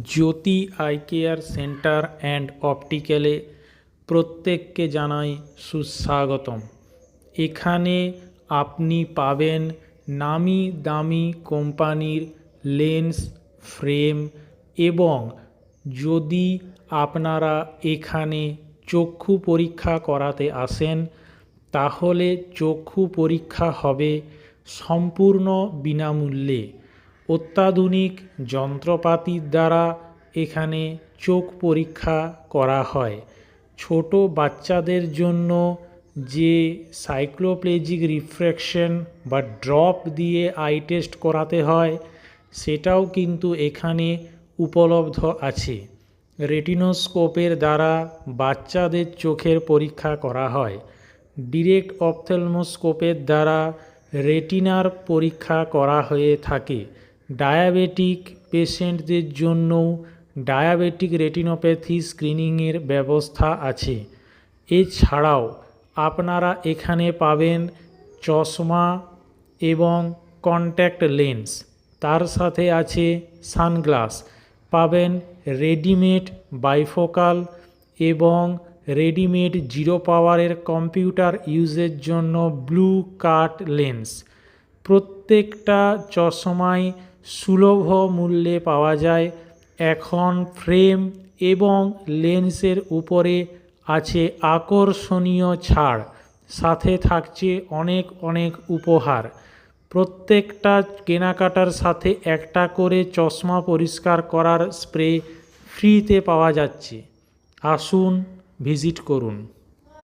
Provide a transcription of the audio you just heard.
Jyoti eye care centre and অপটিক্যালে প্রত্যেককে জানাই সুস্বাগতম। এখানে আপনি পাবেন নামি দামি কোম্পানির লেন্স, ফ্রেম এবং যদি আপনারা এখানে চক্ষু পরীক্ষা করাতে আসেন, তাহলে চক্ষু পরীক্ষা হবে সম্পূর্ণ বিনামূল্যে। অত্যাধুনিক যন্ত্রপাতির দ্বারা এখানে চোখ পরীক্ষা করা হয়। ছোট বাচ্চাদের জন্য যে সাইক্লোপ্লেজিক রিফ্র্যাকশন বা ড্রপ দিয়ে আই টেস্ট করাতে হয়, সেটাও কিন্তু এখানে উপলব্ধ আছে। রেটিনোস্কোপের দ্বারা বাচ্চাদের চোখের পরীক্ষা করা হয়। ডিরেক্ট অপথেলমোস্কোপের দ্বারা রেটিনার পরীক্ষা করা হয়ে থাকে। ডায়াবেটিক পেশেন্টদের জন্যও ডায়াবেটিক রেটিনোপ্যাথি স্ক্রিনিংয়ের ব্যবস্থা আছে। এছাড়াও আপনারা এখানে পাবেন চশমা এবং কন্ট্যাক্ট লেন্স। তার সাথে আছে সানগ্লাস। পাবেন রেডিমেড বাইফোকাল এবং রেডিমেড জিরো পাওয়ারের কম্পিউটার ইউজের জন্য ব্লু কাট লেন্স। প্রত্যেকটা চশমাই সুলভ মূল্যে পাওয়া যায়। এখন ফ্রেম এবং লেন্সের উপরে আছে আকর্ষণীয় ছাড়। সাথে থাকছে অনেক অনেক উপহার। প্রত্যেকটা কেনাকাটার সাথে একটা করে চশমা পরিষ্কার করার স্প্রে ফ্রিতে পাওয়া যাচ্ছে। আসুন ভিজিট করুন।